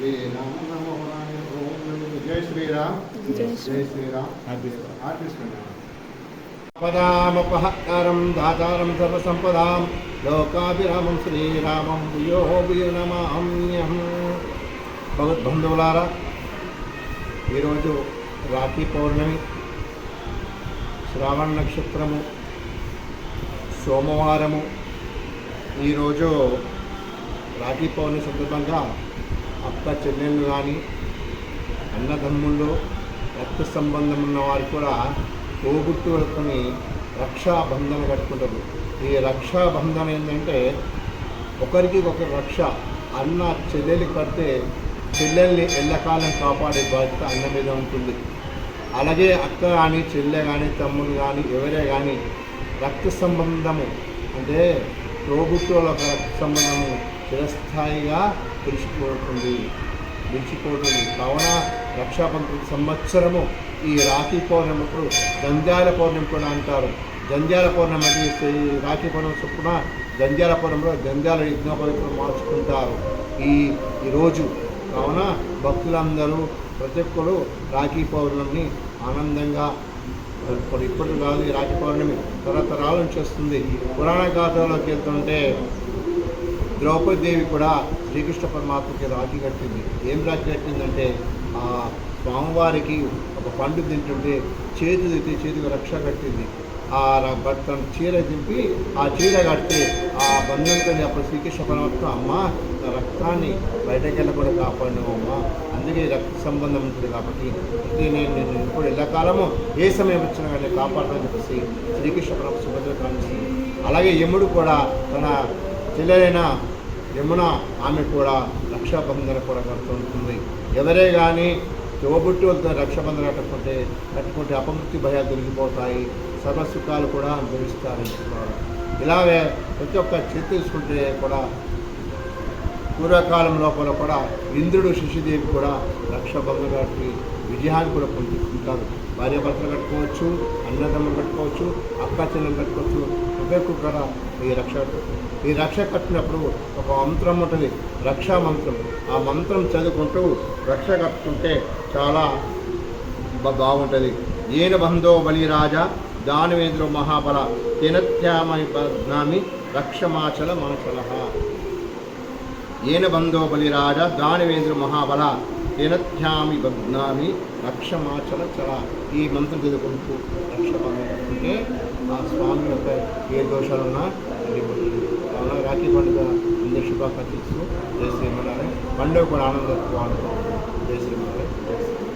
శ్రీరామ నమో నారాయణ జై శ్రీరామ్ జై శ్రీరామ్ పదామపహకారం దాతారం సర్వసంపదాం లోకాభిరామం శ్రీరామం భూయో భూయ నమామ్యహం భగవద్బంధువులారా ఈరోజు రాఖీ పౌర్ణమి శ్రావణ నక్షత్రము సోమవారము. ఈరోజు రాఖీ పౌర్ణమి సందర్భంగా అక్క చెల్లెళ్ళు కానీ అన్నదమ్ముళ్ళు రక్త సంబంధం ఉన్న వారు కూడా తోబుట్టుకొని రక్షాబంధన కట్టుకుంటారు. ఈ రక్షాబంధన ఏంటంటే ఒకరికి ఒక రక్ష అన్న చెల్లెలు కడితే చెల్లెల్ని ఎల్లకాలం కాపాడే బాధ్యత అన్న మీద ఉంటుంది. అలాగే అక్క కానీ చెల్లె కానీ తమ్ముడు కానీ ఎవరే కానీ రక్త సంబంధము అంటే ప్రభుత్వాల రక్త సంబంధము చిరస్థాయిగా తెలిసిపోతుంది నిలిచిపోతుంది కావున రక్షాబంధన సంవత్సరము ఈ రాఖీ పౌర్ణమిప్పుడు జంజాల పౌర్ణమి కూడా అంటారు. జంజాల పౌర్ణమి అంటే ఈ రాఖీ పౌర్ణమి చొప్పున జంజాల పౌర్ణమిలో జంజాల యజ్ఞోపవిత్రం మార్చుకుంటారు. ఈ ఈరోజు కావున భక్తులందరూ ప్రతి ఒక్కరు రాఖీ పౌర్ణమిని ఆనందంగా ఇప్పుడు ఇప్పుడు కాదు ఈ రాఖీ పౌర్ణమి తరతరాల నుంచి వస్తుంది పురాణ గాథలోకి వెళ్తుంటే ద్రౌపది దేవి కూడా శ్రీకృష్ణ పరమాత్మకి రాఖీ కట్టింది. ఏం రాఖీ కట్టిందంటే ఆ స్వామివారికి ఒక పండు తింటుంటే చేతి దిట్టి చేతికి రక్ష కట్టింది. ఆ ర- తన చీర దింపి ఆ చీర కట్టి ఆ బంధంతో అప్పుడు శ్రీకృష్ణ పరమాత్మ అమ్మ రక్తాన్ని బయటకు వెళ్ళకుండా కాపాడినావు అమ్మ. అందుకే రక్త సంబంధం ఉంటుంది కాబట్టి నేను నేను ఇప్పుడు ఎల్లకాలము ఏ సమయం వచ్చినా కానీ కాపాడతానని చెప్పేసి శ్రీకృష్ణ పరమాత్మ సుభద్ర కానిస్తుంది అలాగే యముడు కూడా తన చెల్లెలైన యమున ఆమె కూడా రక్షాబంధన కూడా కడుతుంటుంది ఎవరే కానీ తోబుట్టులతో రక్షాబంధన కట్టుకుంటే కట్టుకుంటే అపమృత్యు భయాలు తొలగిపోతాయి. సర్వసుఖాలు కూడా అనుభవిస్తారని చెప్తున్నారు ఇలాగే ప్రతి ఒక్క చేతి తీసుకుంటే కూడా పూర్వకాలం లోపల కూడా ఇంద్రుడు శిశుదేవి కూడా రక్షాబంధన కట్టి విజయాన్ని కూడా పొందుకుంటారు. భార్య భర్తలు కట్టుకోవచ్చు అన్నదమ్ములు కట్టుకోవచ్చు అక్క చెల్లెలు కట్టుకోవచ్చు ప్రతి కూడా ఈ రక్ష ఈ రక్ష కట్టినప్పుడు ఒక మంత్రం ఉంటుంది రక్షా మంత్రం. ఆ మంత్రం చదువుకుంటూ రక్ష కట్టుకుంటే చాలా బాగుంటుంది. ఏన బంధో బలిరాజా దానవేంద్ర మహాబల తినత్యామై బద్నామి రక్షమాచల మనచలహ ఏన బంధో బలిరాజ దానవేంద్ర మహాబల తినత్యామి బద్నామి రక్షమాచల చల. ఈ మంత్రం చదువుకుంటూ రక్ష మా స్వామి యొక్క ఏ దోషాలున్నా తగ్గిపోతుంది కావున రాఖీ పండుగ అందరి శుభాకాంక్షలు జయ శ్రీమన్నారాయణ పండుగ కూడా ఆనందంగా జయ శ్రీమన్నారాయణ జయ శ్రీ